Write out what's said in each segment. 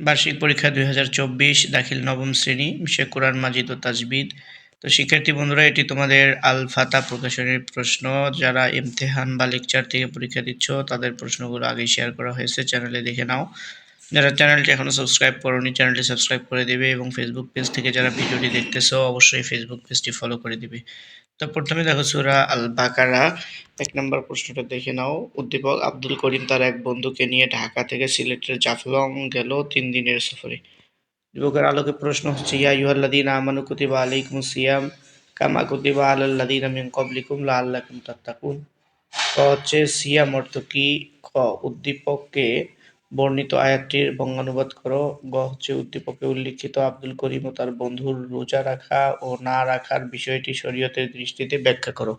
বার্ষিক পরীক্ষা দুই হাজার চব্বিশ, দাখিল নবম শ্রেণি, বিষয় কোরআন মাজিদ ও তাজবিদ। তো শিক্ষার্থী বন্ধুরা, এটি তোমাদের আল ফাতা প্রকাশনের প্রশ্ন। যারা ইমতেহান বা লেকচার থেকে পরীক্ষা দিচ্ছ, তাদের প্রশ্নগুলো আগেই শেয়ার করা হয়েছে, চ্যানেলে দেখে নাও। যারা চ্যানেলটি এখনও সাবস্ক্রাইব করোনি, চ্যানেলটি সাবস্ক্রাইব করে দেবে এবং ফেসবুক পেজ থেকে যারা ভিডিওটি দেখতেছো, অবশ্যই ফেসবুক পেজটি ফলো করে দিবে। তো প্রথমে দেখো সুরা আল বাকারা এক নম্বর প্রশ্নটা দেখে নাও। উদ্দীপক আব্দুল করিম তার এক বন্ধুকে নিয়ে ঢাকা থেকে সিলেটের জাফলং গেল তিন দিনের সফরে। যুবকের আলোকে প্রশ্ন হচ্ছে, ইয়া ইউহাল্লাদিন আমানু কুতিবা আলাইকুম সিয়াম কামা কুতিবা আলাল্লাদিন মিন কবলিকুম লাআল্লাকুম তাত্তাকুন। ক হচ্ছে, সিয়াম অর্থ কি? খ উদ্দীপককে বর্ণিত আয়াতটির বঙ্গানুবাদ করো। গ হচ্ছে উদ্দীপকে উল্লিখিত আব্দুল করিম ও তার বন্ধুর রোজা রাখা ও না রাখার বিষয়টি শরীয়তের দৃষ্টিতে ব্যাখ্যা করো।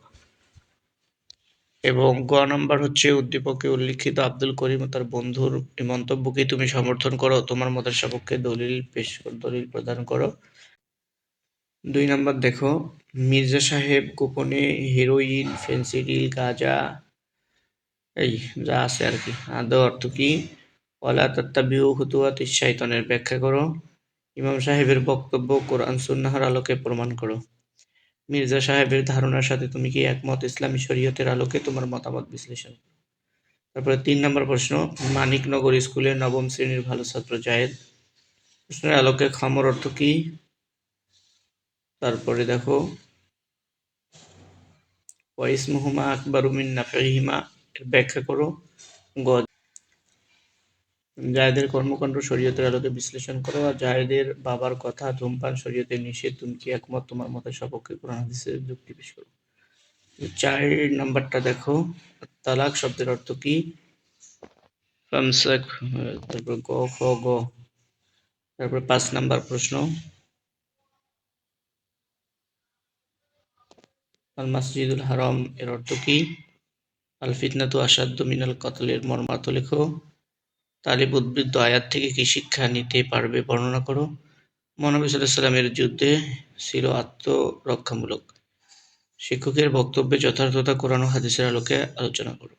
এবং গ নম্বর হচ্ছে উদ্দীপকে উল্লিখিত আব্দুল করিম ও তার বন্ধুর মন্তব্যকে তুমি সমর্থন করো, তোমার মতের সপক্ষে দলিল পেশ দলিল প্রদান করো। দুই নম্বর দেখো, মির্জা সাহেব গোপনে হেরোইন ফেন্সিডিল গাঁজা, এই যা আছে আর কি, আদৌ অর্থ কি? ওয়ালা ব্যাখ্যা করো। ইমাম সাহেবের বক্তব্য, কোরআন, সুন্নাহর আলোকে প্রমাণ করো। মির্জা সাহেবের ধারণার সাথে তুমি কি একমত? ইসলামী শরীয়তের আলোকে তোমার মতামত বিশ্লেষণ করো। তারপরে তিন নম্বর প্রশ্ন মানিকনগর স্কুলের নবম শ্রেণির ভালো ছাত্র জায়েদ। প্রশ্নের আলোকে খামর অর্থ কি? তারপরে দেখো, ওয়াইসমুহুমা আকবারু উমিন নাফিহিমা এর ব্যাখ্যা করো। গ জায়েদের কর্মকাণ্ড শরীয়তের আলোকে বিশ্লেষণ করো, আর জায়েদের বাবার কথা ধূমপান শরীয়তের নিষেধ তুমি কি একমত, তোমার মতের সপক্ষে কোরআন হাদিসের যুক্তি পেশ করো। চার নাম্বারটা দেখো, তালাক শব্দের অর্থ কি? তারপর গ, খ, গ। তারপর পাঁচ নাম্বার প্রশ্ন। আল মাসজিদুল হারাম এর অর্থ কি? আল ফিতনাতু আসাদ্দু মিনাল কতলের মর্মার্থ লেখো। তালিব উদ্বৃত্ত আয়াত থেকে কি শিক্ষা নিতে পারবে বর্ণনা করো। মহানবী সাল্লাহ সাল্লামের যুদ্ধে ছিল আত্মরক্ষামূলক। শিক্ষকের বক্তব্যে যথার্থতা কোরআন হাদিসের আলোকে আলোচনা করো।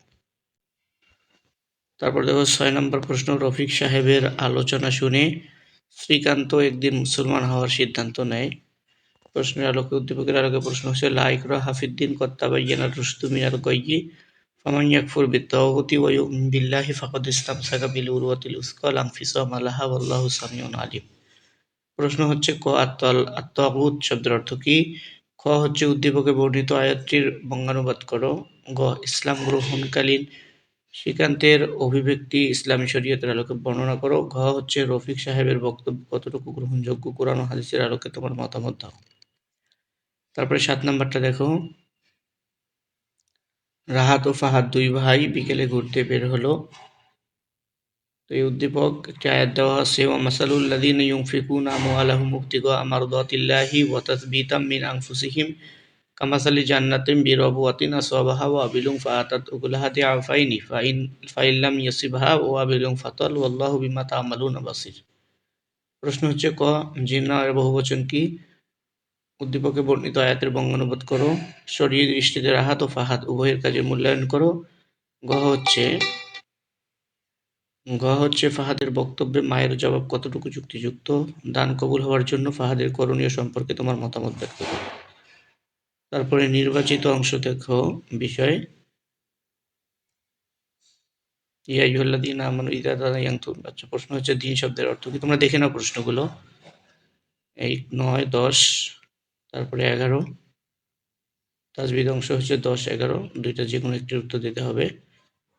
তারপর দেখো ছয় নম্বর প্রশ্ন, রফিক সাহেবের আলোচনা শুনে শ্রীকান্ত একদিন মুসলমান হওয়ার সিদ্ধান্ত নেয়। প্রশ্নের আলোকে, উদ্দীপকের আলোকে প্রশ্ন হচ্ছে লাইকরা হাফিদ্দিন কত্তাবাইয়ানা রুস্তু মিনাল গয়্যি বিত্তাওহুতি ওয়া ইউমিন বিল্লাহি ফাকাদ ইসতামসাকা বিল উরওয়াতিল উসকা লা ইনফিসামা লাহা ওয়াল্লাহু সামিউন আলিম প্রশ্ন হচ্ছে ক আত্তাল আত্তাগুত শব্দের অর্থ কি? খ হচ্ছে উদ্দীপকে বর্ণিত আয়াতটির বঙ্গানুবাদ করো। গ, ইসলাম গ্রহণকালীন শ্রীকান্তের অভিব্যক্তি ইসলামী শরীয়তের আলোকে বর্ণনা করো। ঘ হচ্ছে রফিক সাহেবের বক্তব্য, কতটুকু গ্রহণযোগ্য? কোরআন হাদিসের আলোকে তোমার মতামত দাও। তারপরে সাত নাম্বারটা দেখো। রাহাত ও ফাহাদ দুই ভাই বিকেলে ঘুরতে বের হলো। তো এই উদ্দীপক একটি আয়াত দেওয়া আছে, ওয়া মাসালুল্লাযীনা ইউনফিকুনা আমওয়ালাহুম ইবতিগা মারদাতিল্লাহি ওয়া তাসবিতাম মিন আনফুসিহিম কামাসালি জান্নাতিন বিরবওয়াতিন আসাবাহা ওয়া আবিলুম ফাআতাত উকুলাহা দিআফাইনি ফাইন ফাইল্লাম ইয়াসিবহা ওয়া আবিলুম ফাতাল ওয়াল্লাহু বিমা তা'মালুনা বাসির। প্রশ্ন হচ্ছে ক জিন্না এর বহুবচন কি? উদ্দীপকে বর্ণিত আয়াতের বঙ্গানুবাদ করো, শরীর, দৃষ্টিতে রাহাত ও ফাহাদ, উভয়ের কাজে মূল্যায়ন করো। গ হচ্ছে গ হচ্ছে ফাহাদের বক্তব্যে মায়ের জবাব কতটুকু যুক্তিযুক্ত? দান কবুল হওয়ার জন্য ফাহাদের করণীয় সম্পর্কে তোমার মতামত ব্যক্ত করো। তারপরে নির্বাচিত অংশ দেখো, বিষয়। ইয়া ইউহাল্লাযীনা আমানু ইযা তাদায়ানতুম আচ্ছা প্রশ্ন হচ্ছে, দিন শব্দের অর্থ কি? তোমরা দেখে নাও প্রশ্নগুলো। এই নয়, দশ। তারপরে এগারো। তাজবিদ অংশ হচ্ছে দশ, এগারো। দুইটা যে কোনো একটির উত্তর দিতে হবে।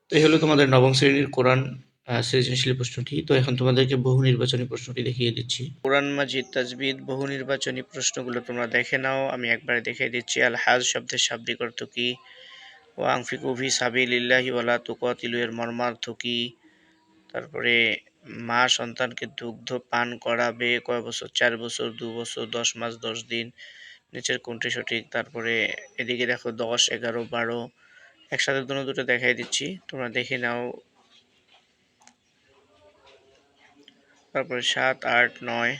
তো এই হলো তোমাদের নবম শ্রেণির কোরআন সৃজনশীল প্রশ্নটি। তো এখন তোমাদেরকে বহু নির্বাচনী প্রশ্নটি দেখিয়ে দিচ্ছি। কোরআন মাজিদ, তাজবিদ, বহু নির্বাচনী প্রশ্নগুলো তোমরা দেখে নাও। আমি একবারে দেখিয়ে দিচ্ছি। আল হাজ শব্দের শাব্দিক অর্থ কি ও ফি সাবিলিল্লাহি ওয়ালা তুকাতিলু, এর মর্মার্থ কি? তারপরে, মা সন্তানকে দুগ্ধ পান করাবে কয় বছর? চার বছর, দু বছর, দশ মাস, দশ দিন। নিচের কোনটি সঠিক? তারপরে এদিকে দেখো দশ, এগারো, বারো, একসাথে দুটো দুটো দেখাই দিচ্ছি। তোমরা দেখে নাও। তারপরে সাত, আট, নয়,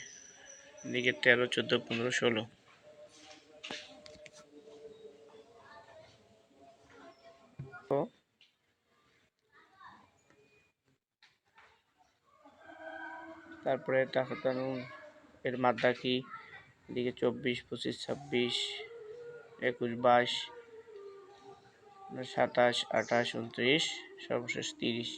এদিকে তেরো, চোদ্দ, পনেরো, ষোলো। তারপরে টাকাতানুন এর মাদ্দা কি এদিকে চব্বিশ, পঁচিশ, ছাব্বিশ, একুশ, বাইশ, সাতাশ, আঠাশ, উনত্রিশ, সর্বশেষ তিরিশ।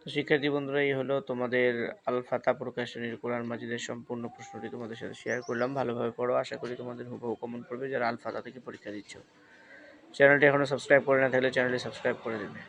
তো শিক্ষার্থী বন্ধুরা, এই হলো তোমাদের আলফাতা প্রকাশনীর কোরআন মাজিদের সম্পূর্ণ প্রশ্নটি তোমাদের সাথে শেয়ার করলাম। ভালোভাবে পড়ো, আশা করি তোমাদের হুবহু কমন পড়বে যারা আলফাতা থেকে পরীক্ষা দিচ্ছ। চ্যানেলটি এখনও সাবস্ক্রাইব করে না থাকলে চ্যানেলটি সাবস্ক্রাইব করে দেবে।